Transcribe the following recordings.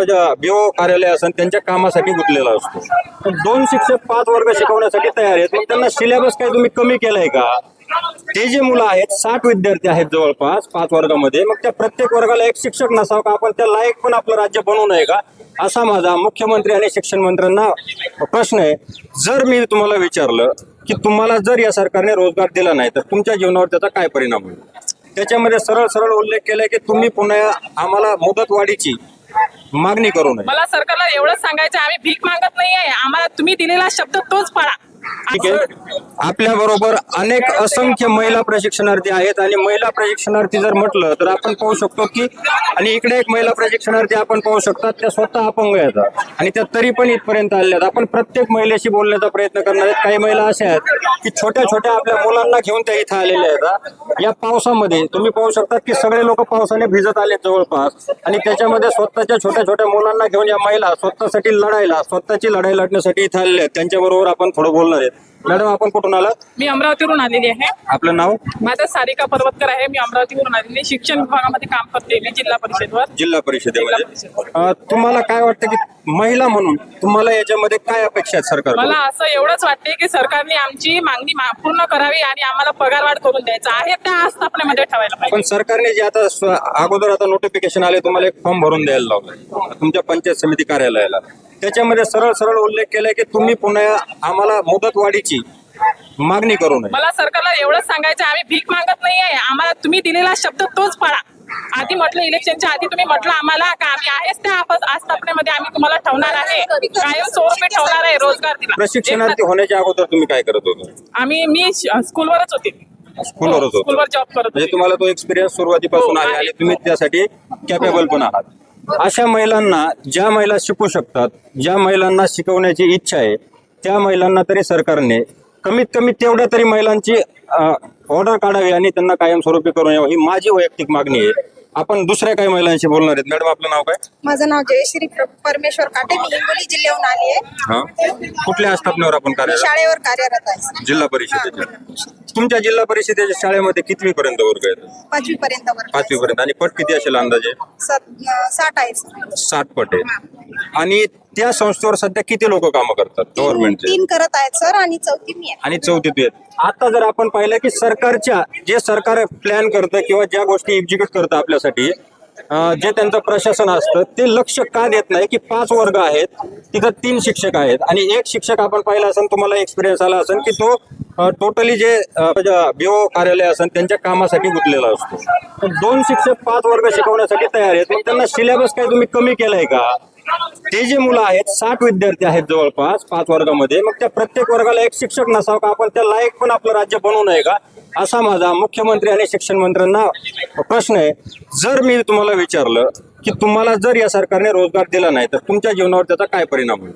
BO कार्यालय असेल त्यांच्या कामासाठी गुंतलेला असतो. पण दोन शिक्षक पाच वर्ग शिकवण्यासाठी तयार आहेत. मग त्यांना सिलेबस काय तुम्ही कमी केलाय का? ते जे मुलं आहेत साठ विद्यार्थी आहेत जवळपास पाच वर्गामध्ये मग त्या प्रत्येक वर्गाला एक शिक्षक नसावं का? आपण त्या लायक पण आपलं राज्य बनवू नये का? असा माझा मुख्यमंत्री आणि शिक्षण मंत्र्यांना प्रश्न आहे. जर मी तुम्हाला विचारलं की तुम्हाला जर या सरकारने रोजगार दिला नाही तर तुमच्या जीवनावर त्याचा काय परिणाम होईल? त्याच्यामध्ये सरळ सरळ उल्लेख केलाय की तुम्ही पुन्हा आम्हाला मुदतवाढीची मागणी करू नये. मला सरकारला एवढंच सांगायचं आम्ही भीक मागत नाहीये. आम्हाला तुम्ही दिलेला शब्द तोच पाळा. ठीक आहे. आपल्या बरोबर अनेक असंख्य महिला प्रशिक्षणार्थी आहेत आणि महिला प्रशिक्षणार्थी जर म्हटलं तर आपण पाहू शकतो की आणि इकडे एक महिला प्रशिक्षणार्थी आपण पाहू शकतात त्या स्वतः अपंग आहेत. आणि त्या तरी पण इथपर्यंत आल्या आहेत. आपण प्रत्येक महिलेशी बोलण्याचा प्रयत्न करणार आहेत. काही महिला अशा आहेत की छोट्या छोट्या आपल्या मुलांना घेऊन त्या इथं आलेल्या आहेत या पावसामध्ये तुम्ही पाहू शकता की सगळे लोक पावसाने भिजत आले जवळपास. आणि त्याच्यामध्ये स्वतःच्या छोट्या छोट्या मुलांना घेऊन या महिला स्वतःसाठी लढायला स्वतःची लढाई लढण्यासाठी इथं आलेल्या आहेत. त्यांच्याबरोबर आपण थोडं बोलणार आहेत मॅडम आपण कुठून आलात? मी अमरावतीवरून आलेली आहे. आपलं नाव? माझं सारिका पर्वतकर आहे. मी अमरावतीवरून आलेली. शिक्षण विभागामध्ये काम करते मी जिल्हा परिषदवर. जिल्हा परिषदेमध्ये. अं, तुम्हाला काय वाटतं की महिला म्हणून तुम्हाला याच्यामध्ये काय अपेक्षा आहेत सरकार मला असं एवढंच वाटते की सरकारने आमची मागणी मा- पूर्ण करावी आणि आम्हाला पगारवाढ करून द्यायचा आहे. त्या आस्थापनेमध्ये ठेवायला पाहिजे. पण सरकारने जे आता स्व- अगोदर आता नोटिफिकेशन आले तुम्हाला एक फॉर्म भरून द्यायला लावलाय तुमच्या पंचायत समिती कार्यालयाला. त्याच्यामध्ये सरळ सरळ उल्लेख केलाय की तुम्ही पुन्हा आम्हाला मुदतवाढीची मागणी करू नये. मला सरकारला एवढंच सांगायचं आहे, आम्ही भीक मागत नाहीये. आम्हाला तुम्ही दिलेला शब्द तोच पाळा. आधी म्हटलं इलेक्शनच्या आधी तुम्ही म्हटलं आम्हाला का आम्ही आहेच त्या आस्थापनेमध्ये आम्ही तुम्हाला ठेवणार आहे. कायम स्वरूपी ठेवणार आहे रोजगार दिला. प्रशिक्षणार्थी होण्याच्या अगोदर तुम्ही काय करत होते? आम्ही मी स्कूलवरच होते. स्कूलवरच होते. स्कूलवर जॉब करत म्हणजे होते. तुम्हाला तो एक्सपिरियन्स सुरुवातीपासून हो, आहे आहे. आणि तुम्ही त्यासाठी कॅपेबल पण आहात. अशा महिलांना ज्या महिला शिकू शकतात ज्या महिलांना शिकवण्याची इच्छा आहे त्या महिलांना तरी सरकारने कमीत कमी तेवढ्या तरी महिलांची ऑर्डर काढावी आणि त्यांना कायमस्वरूपी करून यावं ही माझी वैयक्तिक मागणी आहे. आपण दुसऱ्या काही महिलांशी बोलणार आहेत. मॅडम आपलं नाव काय? माझं नाव जयश्री प्र- परमेश्वर काटे. मी हिंगोली जिल्ह्याहून आली आहे. हा. कुठल्या आस्थापनेवर आपण कार्यरत? शाळेवर कार्यरत आहे. जिल्हा परिषदेच्या. तुमच्या जिल्हा परिषदेच्या शाळेमध्ये कितवी पर्यंत वर्ग आहेत? पाचवी पर्यंत. पाचवी पर्यंत आणि पट किती असेल अंदाजे? साठ आहे. साठ पट आहे. आणि त्या संस्थेवर सध्या किती लोक कामं करतात? तीन गव्हर्नमेंटचे तीन करत आहेत सर आणि चौथी मी आहे. आणि चौथीत आहेत आता जर आपण पाहिलं की सरकारच्या जे सरकार प्लॅन करतं किंवा ज्या गोष्टी एक्झिक्यूट करतं आपल्यासाठी जे त्यांचं प्रशासन असतं ते लक्ष का देत नाही की पाच वर्ग आहेत तिथं तीन शिक्षक आहेत. आणि एक शिक्षक आपण पाहिला असेल तुम्हाला एक्सपिरियन्स आला असेल की तो टोटली जे बीओ कार्यालय असेल त्यांच्या कामासाठी गुंतलेला असतो. पण दोन शिक्षक पाच वर्ग शिकवण्यासाठी तयार आहेत. मग त्यांना सिलेबस काय तुम्ही कमी केलाय का? ते जे मुलं आहेत साठ विद्यार्थी आहेत जवळपास पाच वर्गामध्ये मग त्या प्रत्येक वर्गाला एक शिक्षक नसावं का? आपण त्या लायक पण आपलं राज्य बनवू नये का? असा माझा मुख्यमंत्री आणि शिक्षण मंत्र्यांना प्रश्न आहे. जर मी तुम्हाला विचारलं की तुम्हाला जर या सरकारने रोजगार दिला नाही तर तुमच्या जीवनावर त्याचा काय परिणाम होईल?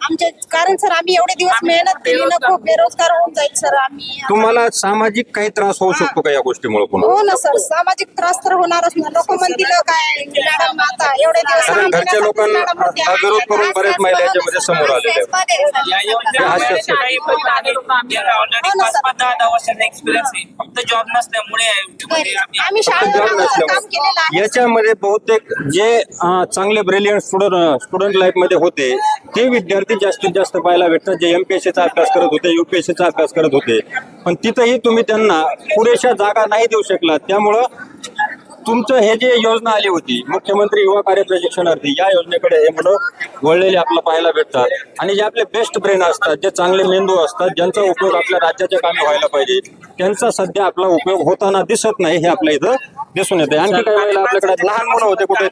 आमच्या कारण सर आम्ही एवढे दिवस मेहनत केली ना खूप बेरोजगार होऊन जाईल सर आम्ही तुम्हाला सामाजिक काही त्रास होऊ शकतो का या गोष्टीमुळे पुन्हा हो ना सर सामाजिक त्रास तर होणारच ना लोक म्हणतील काय मॅडम आता एवढे दिवस कारण घरच्या लोकांना. हा विरोध करून बरेच महिला ना, याच्यामध्ये. समोर आहेत. मध्ये हे हास्यास्पद. ऑलरेडी ना, पाच सर. पाच दहा दहा वर्षाचा एक्सपिरियन्स आहे फक्त जॉब नसल्यामुळे आम्ही आम्ही फक्त शाळेवर job अगोदर नसल्यामुळे. काम केलेलं आहे याच्यामध्ये बहुतेक जे अं, चांगले ब्रिलियंट स्टुडंट स्टुडंट लाईफमध्ये होते ते विद्यार्थी जास्तीत जास्त पाहायला भेटतात. जे एमपीएससीचा अभ्यास करत होते युपीएससीचा अभ्यास करत होते. पण तिथंही तुम्ही त्यांना पुरेशा जागा नाही देऊ शकला त्यामुळं तुमचं हे जे योजना आली होती मुख्यमंत्री युवा कार्य प्रशिक्षणार्थी या योजनेकडे हे मुलं वळलेले आपलं पाहायला भेटतात. आणि जे आपले बेस्ट ब्रेन असतात जे चांगले मेंदू असतात ज्यांचा उपयोग आपल्या राज्याच्या कामी व्हायला पाहिजे त्यांचा सध्या आपला उपयोग होताना दिसत नाही हे आपल्या इथं दिसून येते आणखी काही वेळेला आपल्याकडे लहान मुलं होते कुठे